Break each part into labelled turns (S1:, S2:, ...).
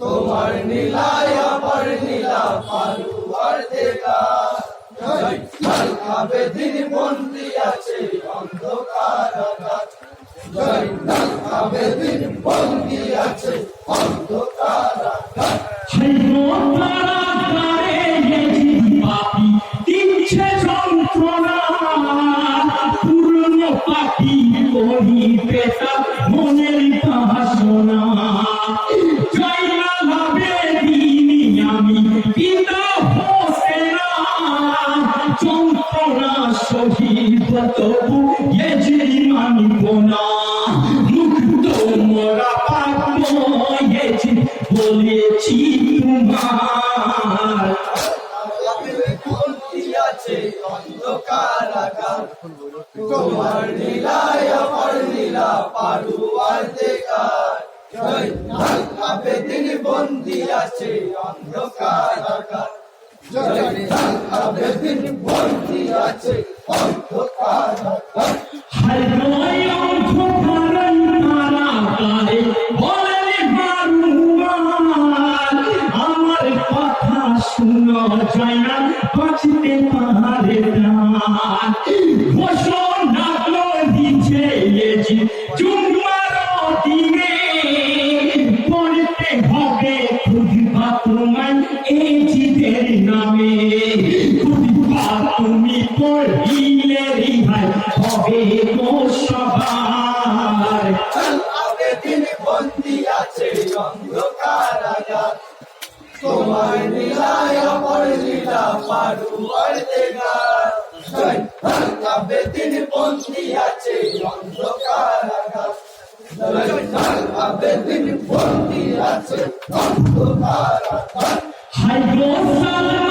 S1: তোমার
S2: নীলায় অপর নীলা পারুয়ার জয়। জয়নাল আবেদিন বন্দি আছে অন্ধকার জয়। জয়নাল আবেদিন বন্দি আছে অন্ধকারাগার আছে
S1: অন্ধকার তোমার
S2: নীলায় আমার নীলা পারুয়ার দেখার। জয়নাল আবেদিন বন্দি আছে জয়নাল আবেদিন বন্দি আছে
S1: হাইগোয়
S2: তোমার নীলায় অপর নীলা পারুয়ার দেগার জয়নাল আবেদিন বন্দি আছে অন্ধকারাগার জয়নাল আবেদিন বন্দি আছে অন্ধকারাগার
S1: হাই গো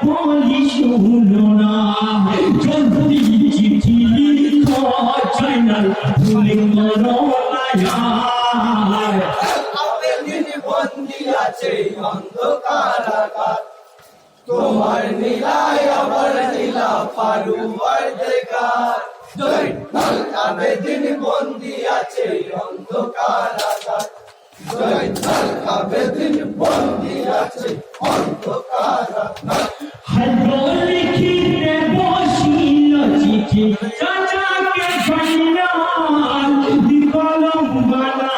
S1: তোমায় বলি না যদি চিঠি লিখো জয়নাল ভুলে করো
S2: বন্দি আছে অন্ধকারাগার তোমার নীলায় আবার নীলা পারুয়ার দেখার জয়নাল আবেদিন বন্দি আছে অন্ধকারাগার জয়নাল আবেদিন বন্দি আছে অন্ধকারাগার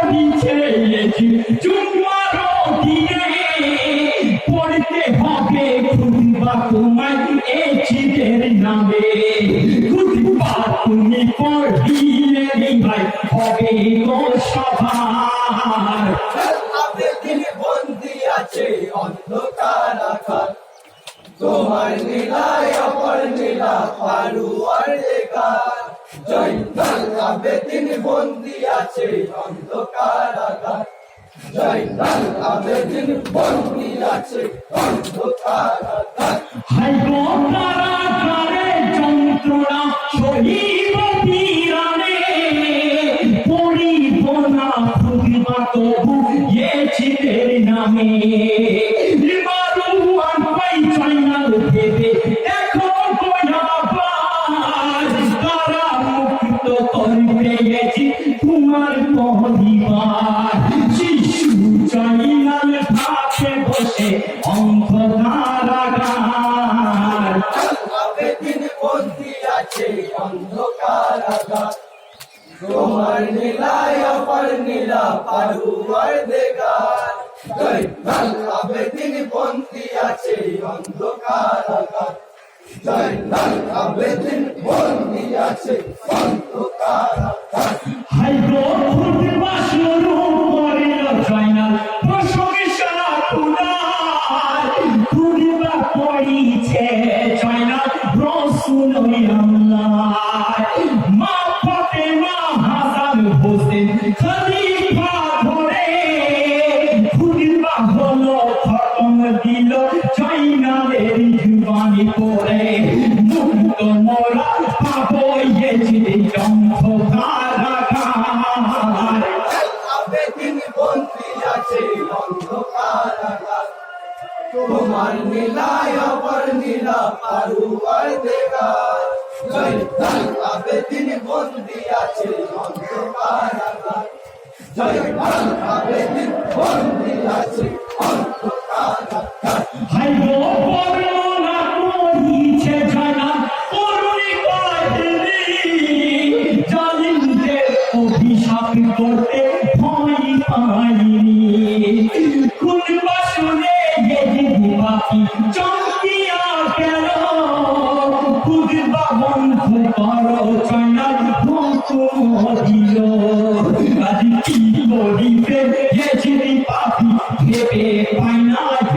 S1: করিছে জুমার দিয়ে পড়তে হবে। খুদবা তোমায় এ চিতের নামে। খুদবা তুমি পড়িলে ভাই, হবে গো সবার
S2: বন্দি আছে অন্ধকার আকার। তোমার নীলায় অপর নীলা জয় লাল আবেদিন বন্দি আছে অন্ধকার আকার। জয় আবেদিন বন্দি আছে অন্ধকার
S1: কারে যন্ত্রণা সহিব পড়িব না খুদিবা তবু এ চিতের নামে। এজি তোমার পরিবার শিশু চাইনাল থাকে বসে। অন্ধকারাগার
S2: আছে অন্ধকার আকার। তোমার নীলায় অপর নীলা পারুয়ার জয় লাল আবেদিন বন্দি আছে, অন্ধকার আকার। জয় লাল আবেদিন বন্দি আছে অন্ধকার আকার
S1: হাই পড়ে মুক্ত মোরা পাবো
S2: বন্দি আছে অন্ধকার তোমার নীলায় অপর নীলা জয় লাল আবেদিন বন্দি আছে অন্ধকার জয় লাল আবেদিন বন্দি আছে অন্ধকার
S1: হাই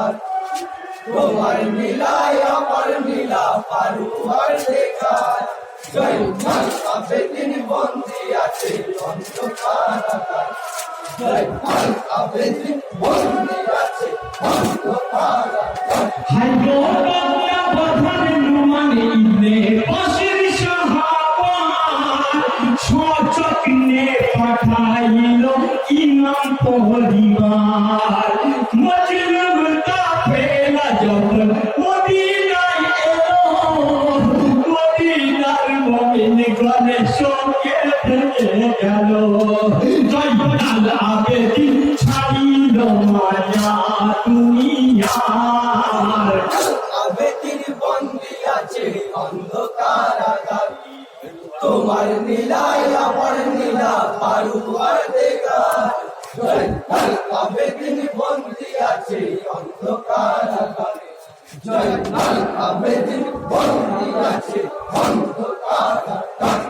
S2: আকার তোমার নীলায় অপর নীলা পারুয়ার দেখার। জয় লাল আবেদিন বন্দি আছে অন্ধকার জয় পাবে আবেদিন বন্দি আছে অন্ধকার আকার।
S1: সঙ্গে গেল জয় আবেদি ছাড়িল মায়া দুনিয়ার
S2: আবেদিন বন্দি আছে অন্ধকার আকার তোমার নীলায় আছে অন্ধকার আকার জয় লাল আবেদিন বন্দি আছে অন্ধকার